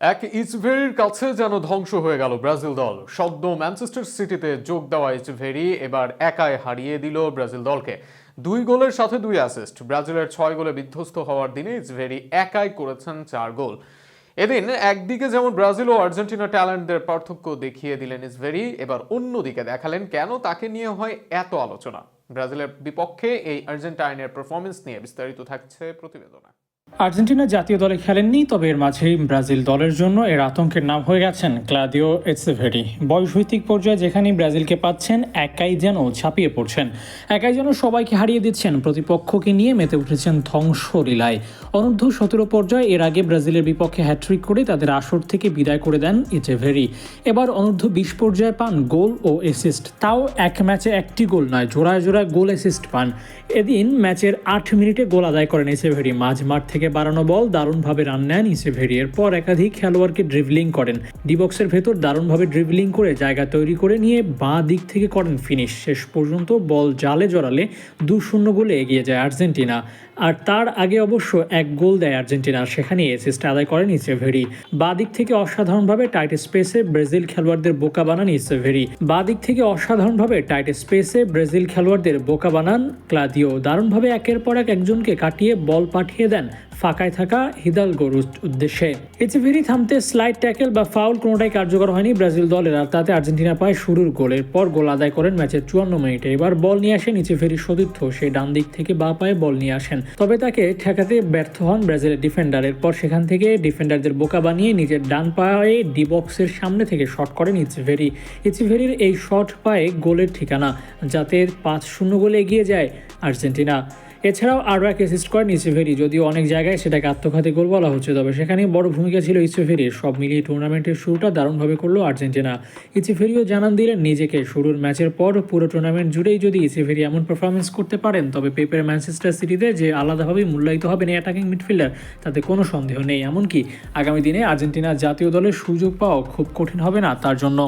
এক ইচভেরির কাছে যেন ধ্বংস হয়ে গেল ব্রাজিল দল। সদ্য ম্যানচেস্টার সিটিতে যোগ দেওয়া ইচভেরি এবার একাই হারিয়ে দিল ব্রাজিল দলকে। দুই গোলের সাথে দুই অ্যাসিস্ট ব্রাজিলের ছয় গোলে বিধ্বস্ত হওয়ার দিনে ইচভেরি একাই করেছেন চার গোল। এদিন একদিকে যেমন ব্রাজিল ও আর্জেন্টিনা ট্যালেন্টদের পার্থক্য দেখিয়ে দিলেন ইসভেরি এবার অন্যদিকে দেখালেন কেন তাকে নিয়ে হয় এত আলোচনা। ব্রাজিলের বিপক্ষে এই আর্জেন্টাইনের পারফরমেন্স নিয়ে বিস্তারিত থাকছে প্রতিবেদনে। আর্জেন্টিনা জাতীয় দলে খেলেননি, তবে এর মাঝেই ব্রাজিল দলের জন্য এর আতঙ্কের নাম হয়ে গেছেন ক্লাদিও এটসেভেরি বয়সভিত্তিক পর্যায়ে যেখানেই ব্রাজিলকে পাচ্ছেন, একাই যেন ছাপিয়ে পড়ছেন। একাই যেন সবাইকে হারিয়ে দিচ্ছেন, প্রতিপক্ষকে নিয়ে মেতে উঠেছেন ধ্বংস লীলায় অনূর্ধ্ব সতেরো পর্যায়ে এর আগে ব্রাজিলের বিপক্ষে হ্যাট্রিক করে তাদের আসর থেকে বিদায় করে দেন ইচেভেরি এবার অনূর্ধ্ব বিশ পর্যায়ে পান গোল ও অ্যাসিস্ট। তাও এক ম্যাচে একটি গোল নয়, জোড়ায় জোড়ায় গোল অ্যাসিস্ট পান। এদিন ম্যাচের আট মিনিটে গোল আদায় করেন ইসেভেরি মাঝ মাঠ থেকে বাড়ানো বল দারুণভাবে রান নেন ইসেভেরি এরপর একাধিক খেলোয়াড়কে ড্রিবলিং করেন। ডিবক্সের ভেতর দারুণভাবে ড্রিবলিং করে জায়গা তৈরি করে নিয়ে বাঁ দিক থেকে করেন ফিনিশ শেষ পর্যন্ত বল জালে জড়ালে দু শূন্য গোলে এগিয়ে যায় আর্জেন্টিনা। আর তার আগে অবশ্য এক গোল দেয় আর্জেন্টিনা, সেখানে অ্যাসিস্ট আদায় করেন ইসেভেরি। বাঁ দিক থেকে অসাধারণভাবে টাইট স্পেসে ব্রাজিল খেলোয়াড়দের বোকা বানান ইসেভেরি। বাঁ দিক থেকে অসাধারণভাবে টাইট স্পেসে ব্রাজিল খেলোয়াড়দের বোকা বানান ক্লাদিও। দারুণভাবে একের পর এক একজনকে কাটিয়ে বল পাঠিয়ে দেন ফাঁকায় থাকা হিদালগোর উদ্দেশ্যে। ইচেভেরি থামতে স্লাইড ট্যাকেল বা ফাউল কোনোটাই কার্যকর হয়নি ব্রাজিল দলের, আর তাতে আর্জেন্টিনা পায় শুরুর গোলের পর গোল আদায় করেন ম্যাচের চুয়ান্ন মিনিটে। এবার বল নিয়ে আসেন ইচেভেরি সতীর্থ। সে ডান দিক থেকে বা পায়ে বল নিয়ে আসেন। তবে তাকে ঠেকাতে ব্যর্থ হন ব্রাজিলের ডিফেন্ডারের পর সেখান থেকে ডিফেন্ডারদের বোকা বানিয়ে নিজের ডান পায়ে ডি বক্সের সামনে থেকে শট করেন ইচভেরি ইচভেরির এই শট পায়ে গোলের ঠিকানা, যাতে পাঁচ শূন্য গোলে এগিয়ে যায় আর্জেন্টিনা। এছাড়াও আরও এক অ্যাসিস্ট করেন ইসেভেরি যদিও অনেক জায়গায় সেটাকে আত্মঘাতী গোল বলা হচ্ছে, তবে সেখানে বড় ভূমিকা ছিল ইসেভেরির সব মিলিয়ে টুর্নামেন্টের শুরুটা দারুণভাবে করল আর্জেন্টিনা। ইসেভেরিও জানান দিলেন নিজেকে। শুরুর ম্যাচের পর পুরো টুর্নামেন্ট জুড়েই যদি ইসেভেরি এমন পারফরমেন্স করতে পারেন, তবে পেপের ম্যানচেস্টার সিটিতে যে আলাদাভাবে মূল্যায়িত হবেন এই অ্যাটাকিং মিডফিল্ডার তাতে কোনো সন্দেহ নেই। এমনকি আগামী দিনে আর্জেন্টিনা জাতীয় দলের সুযোগ পাওয়া খুব কঠিন হবে না তার জন্য।